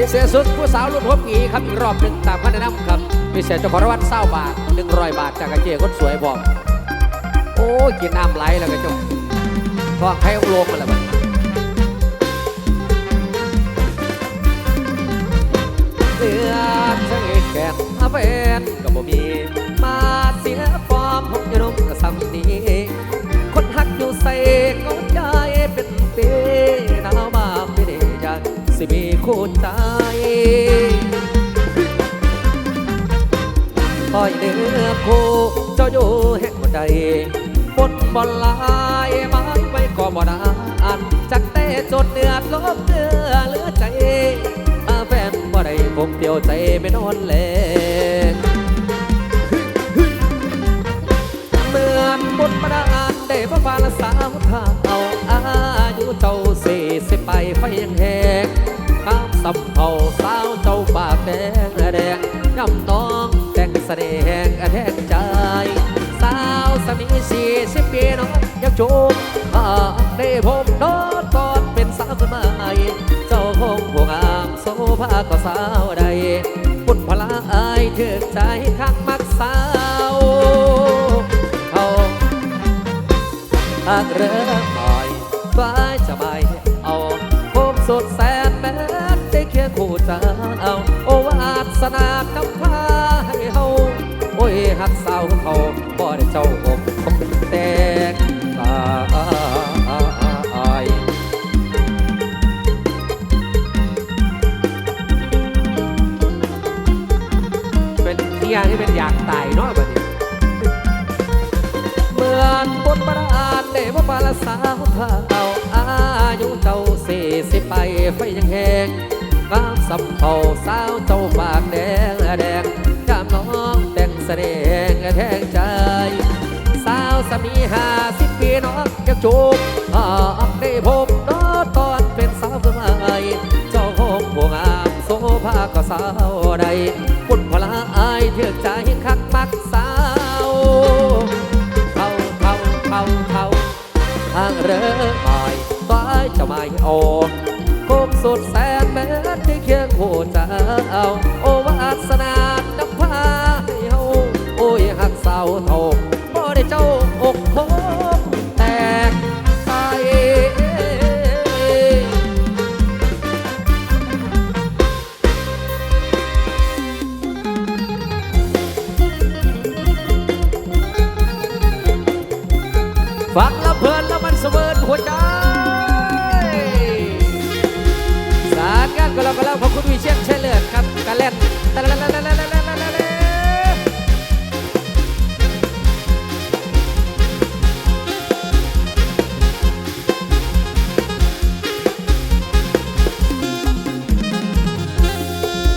พิเศษสุดผู้สาวรุ่นหัวปีครับอีกรอบหนึ่งตามคะแนนนำครับพิเศษเจ้าของรางวัลเศร้าบาทหนึ่งร้อยบาทจากกระเจี๊ยคนสวยบอก โอ้ยกินน้ำไหลแล้วกันจ้าท้องใครองลงมาแล้วมันเลือดช่างเอกแก่นอาแฟนก็บ่มีมา สิมีคู่อยเดือคู่เจ้าอยู่แห่งใดปนบอลลายมาไว้ก็บ่นานจักแต่จนเนื้อลบเนื้อเหลือใจอาแฟนบ่ได้คงเดียวใจไม่นอนเลย จบหากได้ผมนอนตอนเป็นสาวคนใหม่เจ้าคงห่วงามโซภาก็สาวใดบุญพลาอายถึกใจข้างมักสาวเขาหากเริ่มหน่อยฟ้าจะไม่เอาผมสุดแสนแม้ได้เคียงคู่เจ้าโอวาสนา ไฟยังแหงงามสำเภาสาวเจ้าปากแดงแดงจามน้องแต่งเสน่ห์แทงใจ สาวสามีหาสิบปีน้องอยากจูบหากได้พบน้อตอนเป็นสาวสมัยเจ้าคงบ่งามโซภาก็สาวใดปุ่นพลาอายเถือกใจคักมักสาวเท่าเท่าเท่าเท่าทางเรือหมายต้ายจะไม่เอาคม สุดแสะ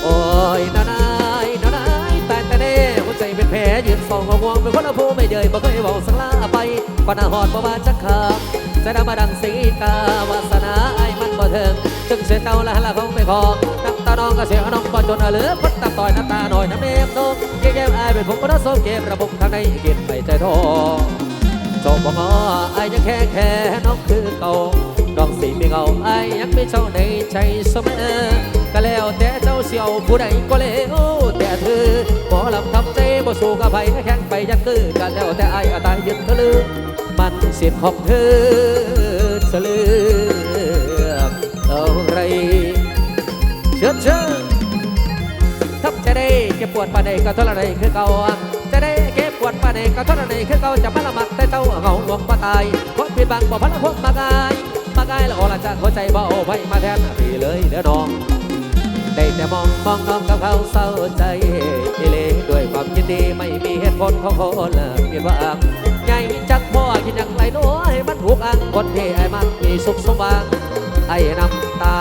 โอ้ยนานายนานายแต่แต่เน่หัวใจเป็นแผลยืนสองห่วงเป็นคนละผู้ไม่เย่ยบ่เคยเบอกสังลาไปปนาหอดบ่มาจักคำจะนำมาดังสีกาวาสนาไอ้มันบ่เถิงจึงเสียเก่าละละคงไม่ขอ น้องก็เสียน้องบ่จนเหลือพัดตาต่อยน้ำตาหน่อยน้ำเมฆน้องเย้ๆไอเป็นผมก็รักสมเกมระบบทางในกินไม่ใจทอจบบ่งอไอ้ยังแค่แค่น้องคือเก่าน้องสีไมีเงาไอ้ยังไมีเจ้าในใจเสมอก็แล้วแต่เจ้าเสียวผู้ใดก็แล้วแต่เธอบ่ลำทำใจบ่สู้กับไผแข่งไปยังคือกันแล้วแต่ไอ้อาตายยึดเธอลืมมันเสียของเธอเสลือ ปวดปานใดก็เท่าไรคือเก่าจะได้เก็บปวดปานใดก็เท่าไรคือเก่าจะมาละมักแต่เจ้าเหงาหลวงมาตายคนผิดบังบ่พันพวกมากายมากายแล้วอละจากหัวใจบ่เอาไปมาแทนพี่เลยเด้อน้องได้แต่มองมองน้องกับเขาเศร้าใจเอเลด้วยความยินดีไม่มีเหตุผลของคนละเปลี่ยนว่าใหญ่จักพ่อคิดอย่างไรน้อยมันถูกอังคนที่ไอ้มันมีสุขสว่างไอ้น้ำตา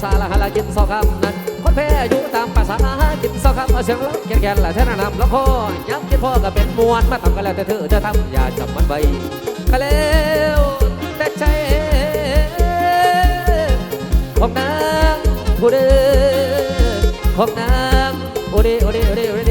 อยู่ตามภาษาละหาละกินสองคำนั้นคนแพ้อยู่ตามภาษาหากินสองคำเอาเสียงร้องแกนๆละเท่านั้นนำแล้วพ่อย้ำคิดพ่อก็เป็นมวลมาทำกันแล้วแต่เธอเธอทำอย่าจำมันไว้ก็แล้วแต่ใจของนางผู้เดินของนางโอเดโอเดโอเดโอเด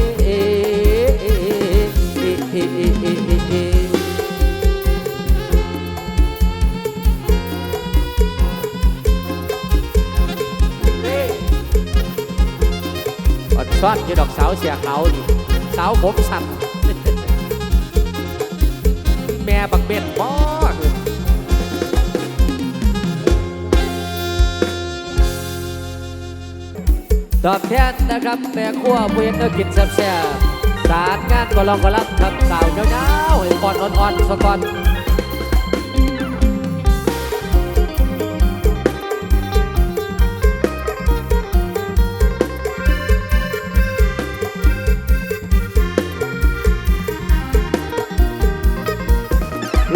ซ้อนอยู่ดอกสาวเสียเขานี่สาวผมสั่นแม่บักเบ็ดบอตอบแทนนะครับแม่ครัวผู้เห็นเอกินแซ่บๆสารงานก็ลองก็รับครับสาวเจ้าๆให้ปอนอ่อนๆสะก่อน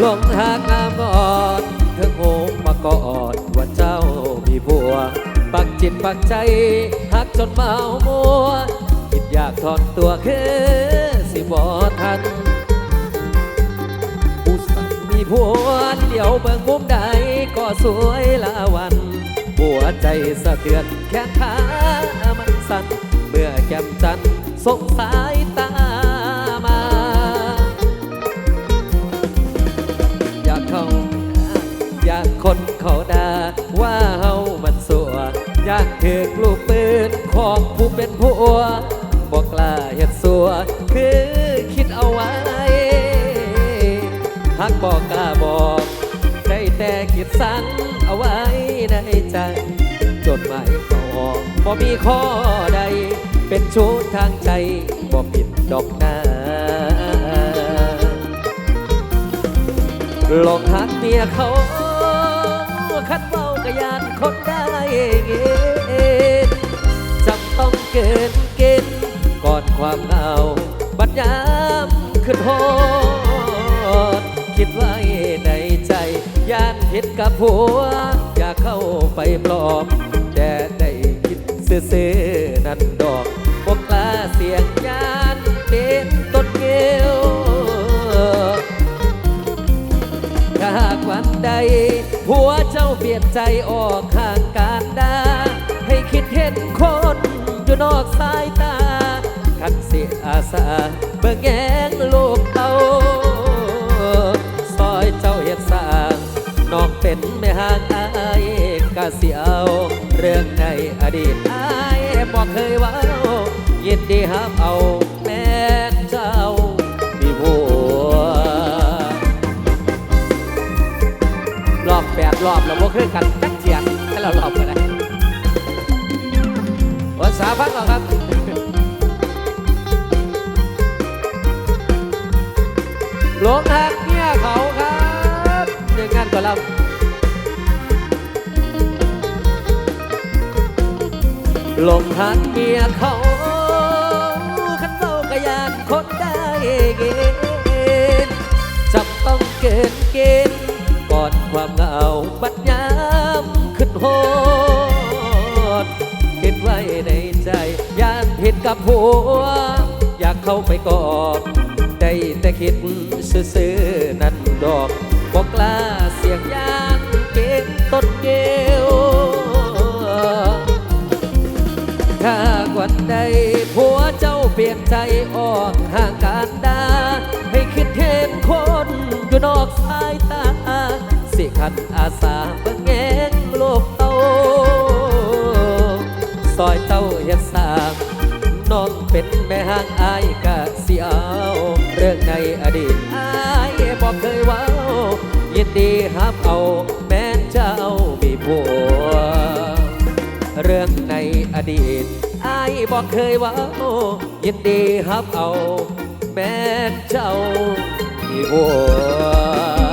ลงหากงามก่อนเธอโหงมาก่อนว่าเจ้ามีผัว ปักจิตปักใจหักจนเมามัวคิดอยากถอนตัวคือสิบอทันผู้สันมีผัวเดี๋ยวเบิ่งมุมใดก็สวยละวันหัวใจสะเทือนแค่ขามันสั่นเมื่อแก้มจันทร์สงสาย ยากถือกลูกปืนของผู้เป็นผัวบอกกล้าเฮ็ดสัวคือคิดเอาไว้หักบอกกล้าบอก ได้แต่คิดสั่งเอาไว้ในใจ จดหมายเขาออกบ่มีข้อใด เป็นชู้ทางใจบ่ผิดดอกนาหลอกหักเมียเขาคัดเบากะยานคนได้เอง เกินเกณฑ์ก่อนความเหงาบัดยามขึ้นโหดคิดไว้ในใจย่านผิดกับผัว อยากเข้าไปปลอบแต่ได้คิดซื่อๆนั่นดอกบอกกล้าเสียงยานเป็นต้นเกลถ้าหากวันใดผัวเจ้าเปลี่ยนใจออกข้างการดาให้คิดเห็นคน อยู่นอกสายตาคันเสียอาสาเบิ่งแงงลูกเตาซอยเจ้าเฮ็ดสร้างน้องเป็นแม่ห่างอายกะสิเอา เรื่องในอดีตอายบอกเคยว่ายินดีห้ามเอาแม่เจ้ามีผัวรอบแปดรอบเราบ่คือกันจักเจียงให้เรารอบ กันได้ภาษาฟังก่อนครับหลงหักเนี่ยเขาครับเรื่องงานก่อนรับลงหักเมียเขาขันเบากระยานคนได้เกณฑ์จำต้องเกินเกณฑ์ก่อนความเหงาบัดยามขึ้นโห กับผัว อยากเข้าไปกอดได้แต่คิดซื่อๆนั่นดอกบอกกล้าเสียงยานเป็นต้นเกลถ้าวันใดผัวเจ้าเปลี่ยนใจออกห่างการดา ให้คิดเห็นคนอยู่นอกสายตา สิขันอาสาเบิ่งแงงโลก เป็นแม่ห้างอายกะสิเอาเรื่องในอดีตอายบอกเคยว้ายินดีฮับเอาแม้นเจ้ามีผัว เรื่องในอดีตอายบอกเคยว่ายินดีฮับเอา แม้นเจ้ามีหัว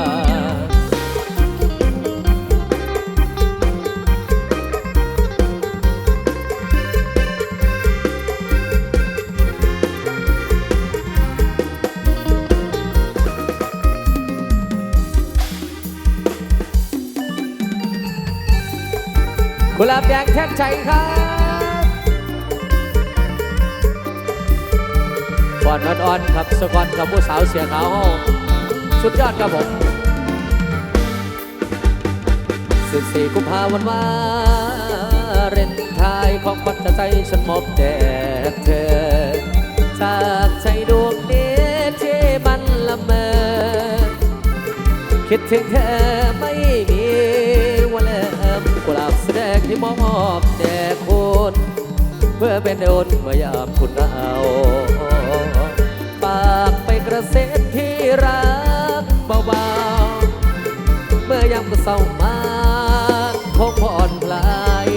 กุหลาบแดงแทบใจครับก่อนอ่อนๆครับสกอนกับผู้สาวเสียขาวห้องสุดยอดครับผมสิบสี่กุมภาวันวาเรนไทายของคนจะใจฉันมอบแด่เธอ จากใจดวงนี้ที่มันละเมอคิดถึงเธอไม่ ที่มอบแด่คุณเพื่อเป็นโอนเมื่อยามคุณเอาปากไปกระเซ็นที่รักเบาๆเมื่อยามก็เศร้ามาคงผ่อนคลาย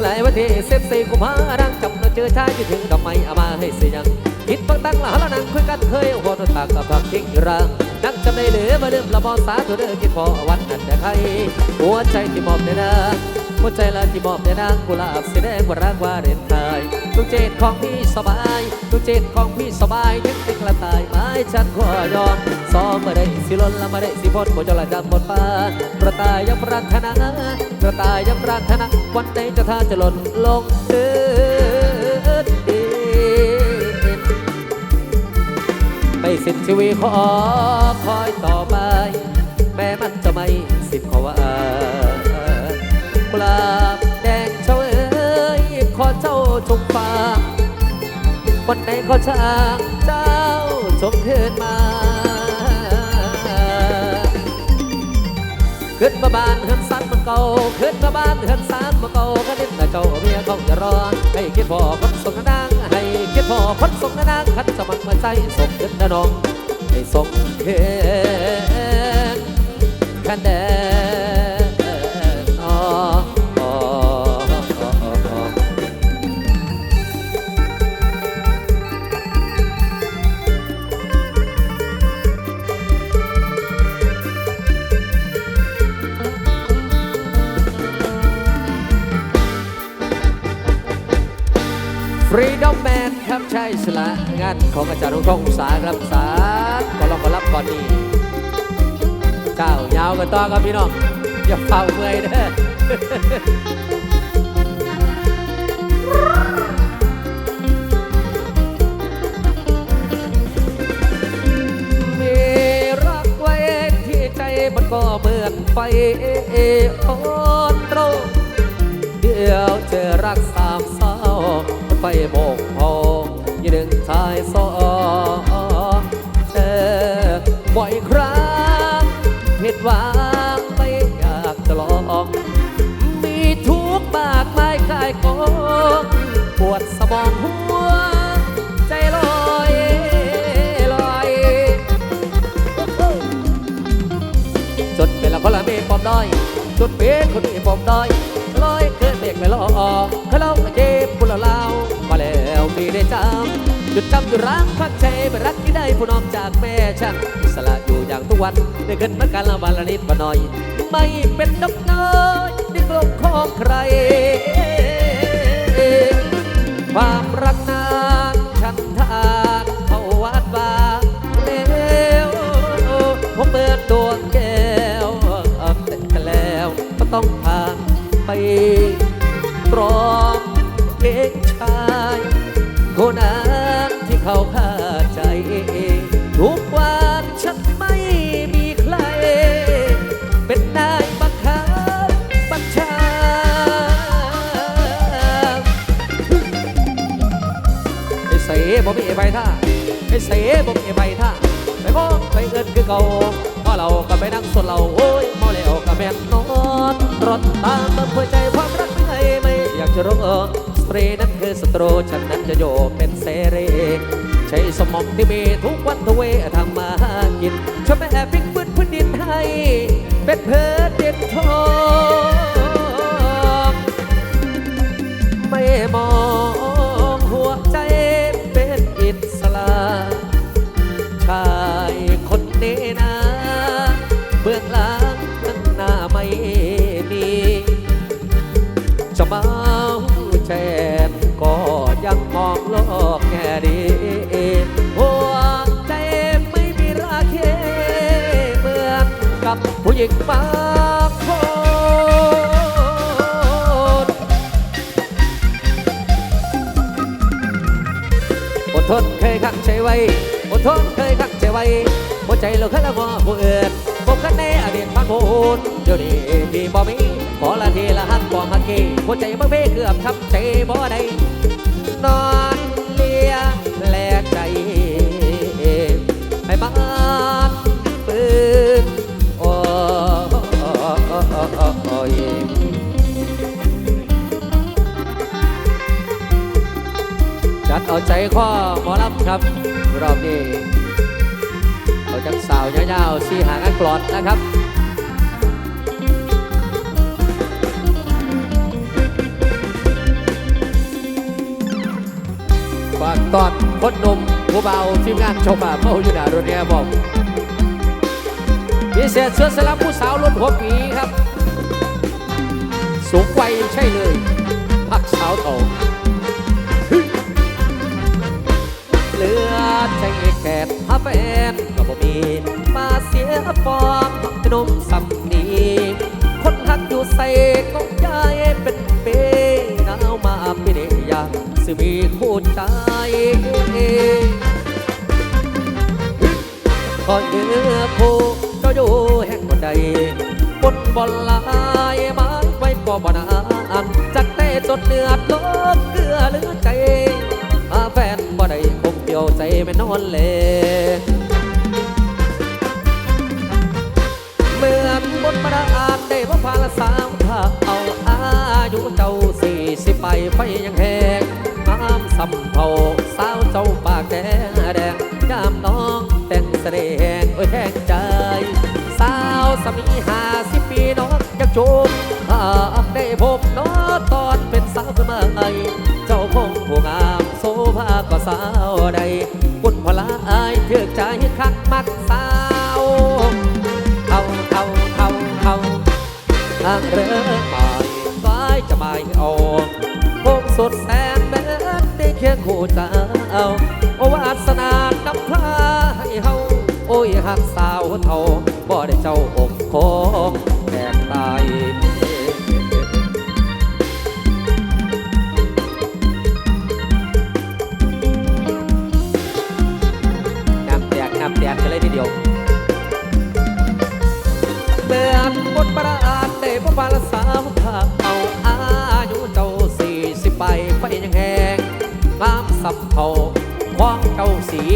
หลายวันที่เซฟซีกุมภารังจำเราเจอชายที่ถึงดอกไม้อามาให้เสียงคิดบังตั้งหลาแล้วนั่งคุยกันเคยโหดตากกับพักทิ้งรัง นักจำได้เหลือมาเดิมละบอสาตัวเด้อคิดพอวันนั้นแต่ใครหัวใจที่มอบในนางหัวใจละที่มอบในนางกุหลาบสีแดงว่ารักว่าเด่นไทยทุกเจตของพี่สบายทุกเจตของพี่สบายถึงติกระตายไม้ฉันขอยอมซ้อมมาได้สิล้นละมาได้สิพ้นบ่จะละจำบนฟ้ากระต่ายยังปรารถนากระต่ายยังปรารถนาวันใดจะท่าจะหล่นลงเดิน ไม่สิ้นชีวิตขอคอยต่อไป แม้มันจะไม่สิ้นขอว่าปลาบแดงเฉาเอ้ยขอเจ้าจงฟังวันไหนขอช้างเจ้าจงเทินมาขึ้นมาบ้านเฮือนซันมันเก่าขึ้นมาบ้านเฮือนซันมันเก่าก็เล่นแต่เจ้าเมียเขาจะรอนให้คิดพอคนส่งนาง ให้คิดพอคนส่งนาคันสมัครมาใจสมเด็จน้องให้ส่งเห็นคันแดน สละงานของอาจารย์รุ่งทองอุตสาหครับสาก็ลองมารับก่อนนี่เจ้ายาวกันต่อครับพี่น้องอย่าเฝ้าเมื่อยเด้อมีรักไว้ที่ใจมันก็เหมือนไฟอ่อนตรงเดี๋ยวเจอรักสามเศร้ามันไปโมกพอง ยี่หนึ่งชายสองเจอบ่อยครั้งผิดหวังไม่อยากจะลองมีทุกข์มากมายกายกองปวดสมองหัว ใจลอยลอยจนเป็นละคนละเมฆปอมด้อยจนเป็นคนนี้ปอมด้อยลอยเกินเมฆไม่ลอเขาเล่าเจ็ จำหยุดจำหยุดรักพักใจไปรักที่ได้ผู้น้องจากแม่ช่างอิสระอยู่อย่างทุกวันได้เงินมาการละวันละนิดมาหน่อย ไม่เป็นนกน้อยในกลมของใคร ความรักนานฉันทานเขาวัดว่าแล้วผมเปิดดวงแก้วแต่แล้วก็ต้องผ่านไปตรอ เขาฆ่าใจทุกวันฉันไม่มีใคร เป็นนายบังคับบัญชา ไอ้เสบ่มีใบท่าไอ้เสบ่มีใบท่าไปมองไปเงินคือเก่าพอเราก็ไปนั่งสนเราโอ้ยเมาแล้วก็แม่นนอนรถตามมาเพื่อใจความรักไม่ให้ไม่อยากจะร้องสเปรย์นั้นคือสโตรฉันนั้นจะโยกเป็นเสรีใช้สมองที่มีทุกวันทเวทำมาหากินช่วยแม่พลิกฟื้นพื้นดินให้ เป็นเพิดเด็ดทองไม่มอง กับผู้หญิงบางคนอดทนเคยขังใจไว้อดทนเคยขังใจไว้หัวใจเราเคยละมอผู้อื่นพบกันในอดีตพันพูนเดี๋ยวนี้พี่บ่มีขอละทีละหักบ่ฮักกี้หัวใจบ่เพ่เกือบทำใจบ่ได้นอน เอาใจข้อหมอลำครับ รอบนี้เอาจักสาวยาวๆสีหางอันกลอดนะครับฝากตอนคนนมผู้เบาทีมงานชมมาเมาอยู่หนารถเนี่ยบอกพิเศษเสื้อสลับผู้สาวรุ่นหัวปีครับ สูงวัยใช่เลย พักสาวทอง เหลือใจแก่ถ้าแฟนก็บ่มี มาเสียฟอร์มขนมสำนีคนหักอยู่ใส่ก็ยายเป็นเปหนาวมาเป็นอย่างสิมีคู่ใจคอยเดือผู้เจ้าอยู่แห่งบนใดบนบอลลายม้ไว้ก็บ่นานจักเต้จนเนื้อลบเกลือหรือ นอนเลเหมือนบทประอาจได้ว่าพาลสาวถ้าเอาอายุเจ้าสี่สิบไปไฟยังแหงน้ำสำเภาสาวเจ้าปากแดงแดงยามน้องแต่งแสดงโอ้ยแทงใจ สาวสามีหาสิปีน้องอยากจูบหากได้พบน้องตอนเป็นสาวขึ้นมาใ ta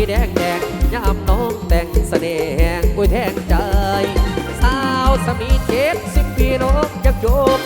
แดงแดงยามน้องแต่งเสน่ห์อุ้ยแทงใจ สาวสมีเจ็ดสิบปีน้องยักโยก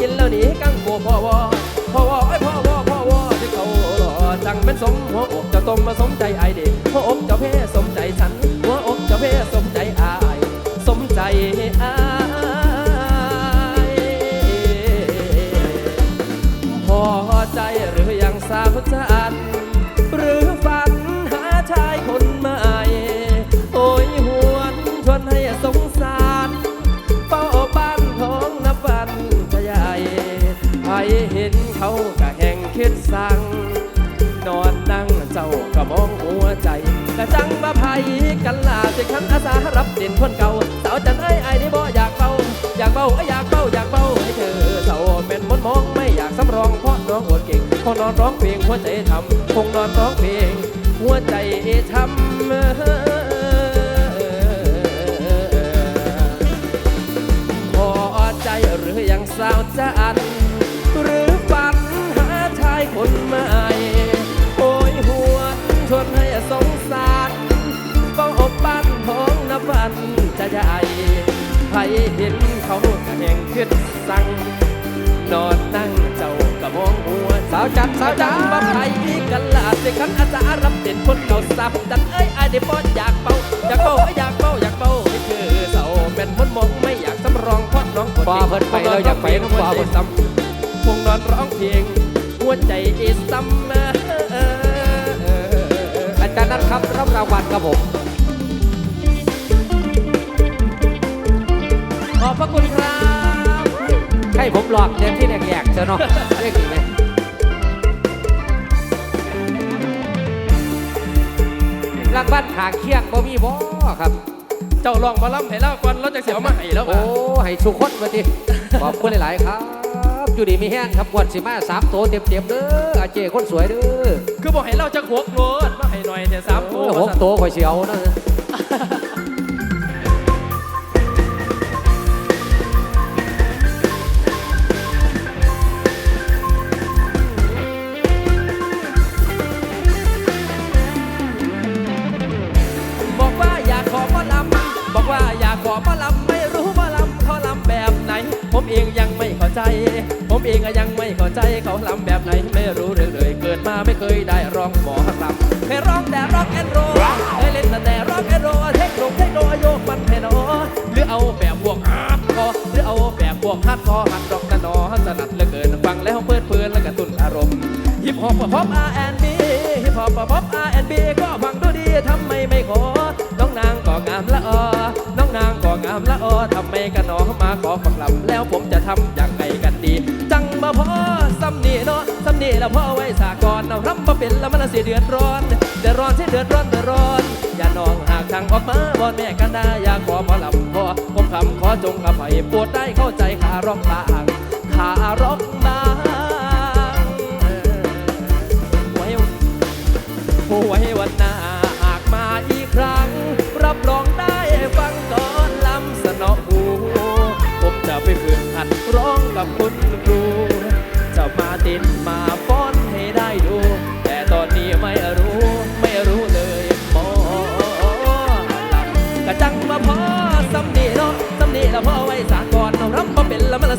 กินแล้วหนีกังปวกพ่อวอพ่อวอไอ้พ่อวอพ่อวอที่เขาหล่อจังเป็นสมหัวอกจะต้มมาสมใจไอเด็กหัวอกจะ กันลาสิคันอาสารับเด่นคนเก่าสาวจันไอ้ไอ้นี่บ่อยากเบาอยากเบาเอ้ยอยากเบาอยากเบาให้เธอเศร้าเป็นมนมองไม่อยากสำรองเพราะน้องอดเก่งคงนอนร้องเพลงหัวใจทำคงนอนร้องเพลง หัวใจทำพอใจหรือยังสาวจันหรือฝันหาชายคนใหม่โอ้ยหวนชวน วันจะใหญ่ใครเห็นเขาก็แห่งคิดสั่ง นอนนั่งเจ้ากะมองหัว สาวจันสาวจันงบ่ไผกันลาสิคันอาจารย์รับเด่นคนเขาสับจันเอ้ยไอเดปอนอยากเป่าอยากเป่าอยากเป่าอยากเป่านี่คือเสาเป็นพ้นมองไม่อยากสำรองเพราะน้องคนบ่เพิ่นไปเราอยากไปน้ำบ่เพิ่นซ้ำพวงนอนร้องเพลงหัวใจอีซ้ำมาอาจารย์นัทครับรับรางวัลครับผม อบพระคุณครับให้ผมหลอกเต็มที่แหลกๆเจ้าเนาะเรียกอีกไหมรางวัลขางเคียงบ่มีบ่ครับเจ้าลองมาล่ำให้เล่าก่อนเราจะเสียวมาให้แล้วโอ้บ่าให้สุขคนมาดิขอบคุณหลายๆครับอยู่ดีมีแห้งครับกวนสิมาสามโตเต็มๆเด้ออาเจคนสวยเด้อคือบอกให้เราจะหกโลดมาให้หน่อยแต่สามโลโอ้หกโตข่อยเสียวนะ กันหนอมาขอฟังลำแล้วผมจะทำอย่างไรกันดี จังมาพอซ้ำนี่เนาะซ้ำนี่แล้วพ่อไว้สากรเอารับมาเป็นแล้วมันละสิเดือดร้อนเดือดร้อนที่เดือดร้อนเดือดร้อน อย่าน้องหากทางออกมาบอนแม่กันได้อยากขอหมอลำพอผมคำขอจงอภัยปวดได้เข้าใจขาร้องบางขาร้องบางไว้ไว้วันหน้าหากมาอีกครั้ง รับรอง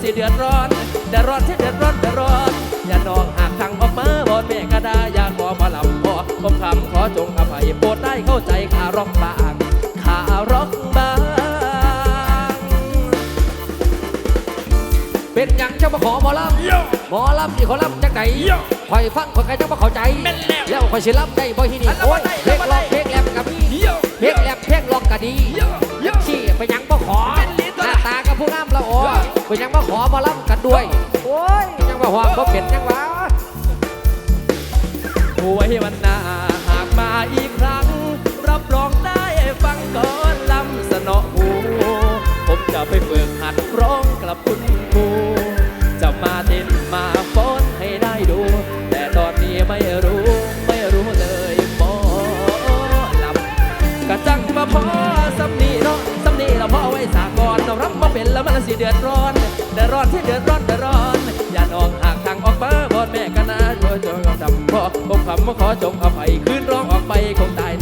สิเดือดร้อนเดือดร้อนที่เดือดร้อนเดือดร้อนอย่าน้องหากทางออกมาบอนแม่ก็ได้อยากขอมาลำพอผมคำขอจงอภัยโปรดได้เข้าใจขาร้องบางขาร้องบางเป็นหยังเจ้ามาขอหมอลำหมอลำนี่เขาลำจังไหนคอยฟังคอยใครเจ้ามาเข้าใจแล้วคอยสิลำได้บ่ที่นี่โอ้ยเพลงร้องเพลงแรปกับพี่เพลงแรปเพลงร้องก็ดีชี้ไปหยังมาขอหน้าตากับผู้งามละอ๋อ ไปหยังมาขอหมอลำกันด้วย โอ้ยยังมาหวังบ่เป็นยังวะหวยวันหน้าหากมาอีกครั้ง รับรองได้ฟังก่อนลำสนอหู ผมจะไปฝึกหัดร้องกับคุณครู ร้อนที่เดือดร้อนเดือดร้อนอย่านอกหากทางออกมาบอดแม่กันนะช่วยจงดำพ่อคงคำมาขอจงอภัยคืนร้องออกไปคงตาย